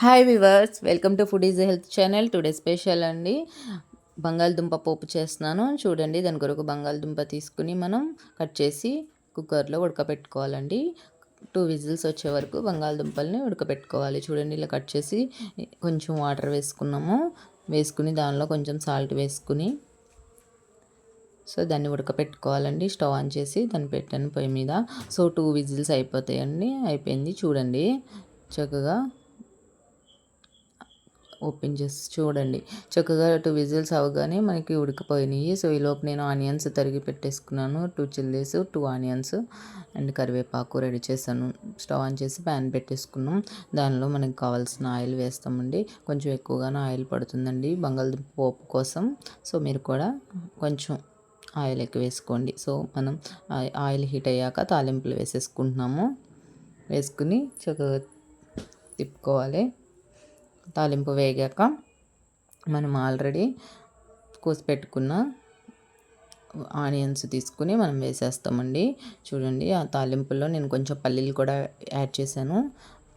Hi viewers welcome to food is health channel. Today special అండి. బంగాళదుంప పోపు చేస్తున్నాను. చూడండి దాని కొరకు బంగాళదుంప తీసుకుని మనం కట్ చేసి కుక్కర్లో ఉడకబెట్టుకోవాలండి టూ విజిల్స్ వచ్చే వరకు బంగాళదుంపల్ని ఉడకబెట్టుకోవాలి చూడండి ఇలా కట్ చేసి కొంచెం వాటర్ వేసుకున్నాము. వేసుకుని దానిలో కొంచెం సాల్ట్ వేసుకుని సో దాన్ని ఉడకపెట్టుకోవాలండి. స్టవ్ ఆన్ చేసి దాన్ని పెట్టాను పొయ్యి మీద. సో టూ విజిల్స్ అయిపోతాయండి. అయిపోయింది. చూడండి చక్కగా ఓపెన్ చేసి చూడండి. చక్కగా టూ విజిల్స్ అవగానే మనకి ఉడికిపోయినాయి. సో ఈలోపు నేను ఆనియన్స్ తరిగి పెట్టేసుకున్నాను. Two chillies two onions and కరివేపాకు రెడీ చేశాను. స్టవ్ ఆన్ చేసి ప్యాన్ పెట్టేసుకున్నాం. దానిలో మనకి కావాల్సిన ఆయిల్ వేస్తామండి. కొంచెం ఎక్కువగానే ఆయిల్ పడుతుందండి బంగాళదుంప పోపు కోసం. సో మీరు కూడా కొంచెం ఆయిల్ ఎక్కువ వేసుకోండి. సో మనం ఆయిల్ హీట్ అయ్యాక తాలింపులు వేసేసుకుంటున్నాము. వేసుకుని చక్కగా తిప్పుకోవాలి. తాలింపు వేగాక మనం ఆల్రెడీ కోసి పెట్టుకున్న ఆనియన్స్ తీసుకుని మనం వేసేస్తామండి. చూడండి ఆ తాలింపులో నేను కొంచెం పల్లీలు కూడా యాడ్ చేశాను.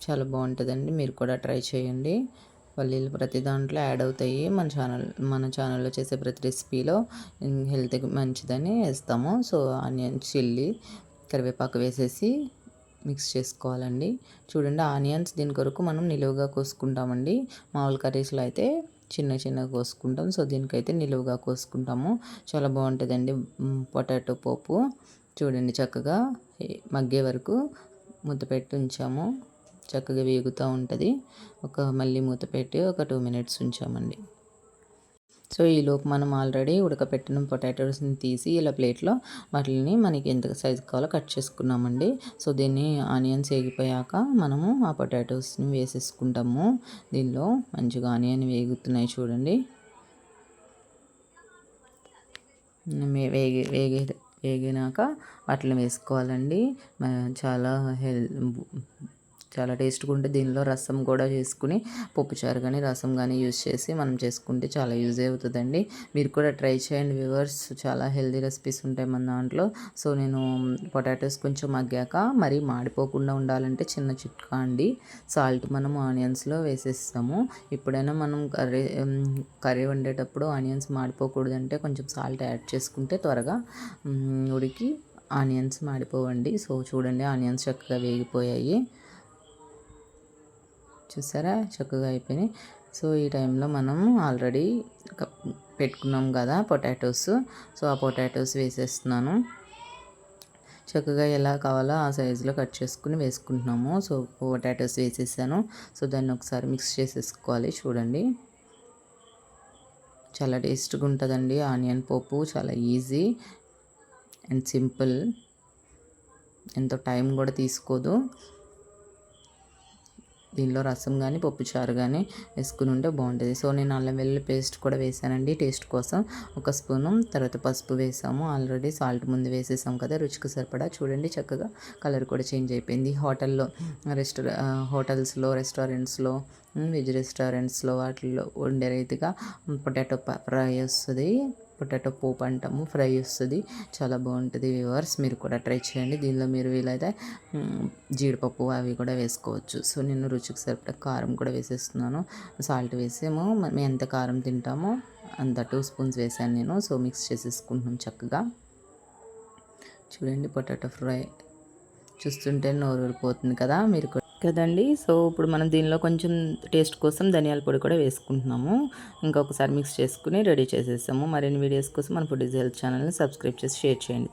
చాలా బాగుంటుందండి. మీరు కూడా ట్రై చేయండి. పల్లీలు ప్రతి దాంట్లో యాడ్ అవుతాయి. మన ఛానల్ మన ఛానల్లో చేసే ప్రతి రెసిపీలో హెల్త్కి మంచిదని వేస్తాము. సో ఆనియన్ చిల్లీ కరివేపాకు వేసేసి మిక్స్ చేసుకోవాలండి. చూడండి ఆనియన్స్ దీని కొరకు మనం నిలువుగా కోసుకుంటామండి. మామూలు కర్రీస్లో అయితే చిన్న చిన్నగా కోసుకుంటాం. సో దీనికైతే నిలువుగా కోసుకుంటాము. చాలా బాగుంటుందండి. పొటాటో పోపు. చూడండి చక్కగా మగ్గే వరకు మూత పెట్టి ఉంచాము. చక్కగా వేగుతూ ఉంటుంది. ఒక మళ్ళీ మూత పెట్టి ఒక టూ మినిట్స్ ఉంచామండి. సో ఈలోపు మనం ఆల్రెడీ ఉడకపెట్టిన పొటాటోస్ని తీసి ఇలా ప్లేట్లో వాటిని మనకి ఎంత సైజు కావాలో కట్ చేసుకున్నామండి. సో దీన్ని ఆనియన్స్ వేగిపోయాక మనము ఆ పొటాటోస్ని వేసేసుకుంటాము. దీనిలో మంచిగా ఆనియన్ వేగుతున్నాయి చూడండి. వేగి వేగి వేగినాక వాటిని వేసుకోవాలండి. చాలా హెల్ చాలా టేస్ట్గా ఉంటుంది దీనిలో రసం కూడా చేసుకుని పప్పుచారు కానీ రసం కానీ యూజ్ చేసి మనం చేసుకుంటే చాలా యూజ్ అవుతుందండి. మీరు కూడా ట్రై చేయండి వ్యూవర్స్. చాలా హెల్దీ రెసిపీస్ ఉంటాయి మన దాంట్లో. సో నేను పొటాటోస్ కొంచెం మగ్గాక మరీ మాడిపోకుండా ఉండాలంటే చిన్న చిట్కా అండి. సాల్ట్ మనం ఆనియన్స్లో వేసేస్తాము. ఎప్పుడైనా మనం కర్రీ కర్రీ వండేటప్పుడు ఆనియన్స్ మాడిపోకూడదంటే కొంచెం సాల్ట్ యాడ్ చేసుకుంటే త్వరగా ఉడికి ఆనియన్స్ మాడిపోవండి. సో చూడండి ఆనియన్స్ చక్కగా వేగిపోయాయి. చూసారా? చక్కగా అయిపోయినాయి. సో ఈ టైంలో మనం ఆల్రెడీ పెట్టుకున్నాం కదా పొటాటోస్. సో ఆ పొటాటోస్ వేసేస్తున్నాను. చక్కగా ఎలా కావాలో ఆ సైజులో కట్ చేసుకుని వేసుకుంటున్నాము. సో పొటాటోస్ వేసేసాను. సో దాన్ని ఒకసారి మిక్స్ చేసేసుకోవాలి. చూడండి. చాలా టేస్ట్గా ఉంటుందండి. ఆనియన్ పోపు చాలా ఈజీ అండ్ సింపుల్. ఎంతో టైం కూడా తీసుకోదు. దీనిలో రసం కానీ పప్పుచారు కానీ వేసుకుని ఉంటే బాగుంటుంది. సో నేను అల్లం వెల్లుల్లి పేస్ట్ కూడా వేసానండి. టేస్ట్ కోసం ఒక స్పూను తర్వాత పసుపు వేసాము. ఆల్రెడీ సాల్ట్ ముందు వేసేసాం కదా రుచికి సరిపడా. చూడండి చక్కగా కలర్ కూడా చేంజ్ అయిపోయింది. హోటల్లో రెస్టారె హోటల్స్లో రెస్టారెంట్స్లో వెజ్ రెస్టారెంట్స్లో వాటిల్లో వండే రీతిగా పొటాటో ఫ్రై వస్తుంది. పొటాటో పోపు అంటాము ఫ్రై వస్తుంది. చాలా బాగుంటుంది వ్యూవర్స్ మీరు కూడా ట్రై చేయండి. దీనిలో మీరు వీలైతే జీడిపప్పు అవి కూడా వేసుకోవచ్చు. సో నేను రుచికి సరిపడా కారం కూడా వేసేస్తున్నాను. సాల్ట్ వేసాము. మేము ఎంత కారం తింటామో అంత టూ స్పూన్స్ వేసాను నేను. సో మిక్స్ చేసేసుకుంటున్నాం చక్కగా. చూడండి పొటాటో ఫ్రై. చూస్తుంటే నోరు ఊరిపోతుంది కదా మీరు కదండి. సో ఇప్పుడు మనం దీనిలో కొంచెం టేస్ట్ కోసం ధనియాల పొడి కూడా వేసుకుంటున్నాము. ఇంకొకసారి మిక్స్ చేసుకుని రెడీ చేసేసాము. మరిన్ని వీడియోస్ కోసం మన ఫుడ్ ఇస్ హెల్త్ ఛానల్ని సబ్స్క్రైబ్ చేసి షేర్ చేయండి.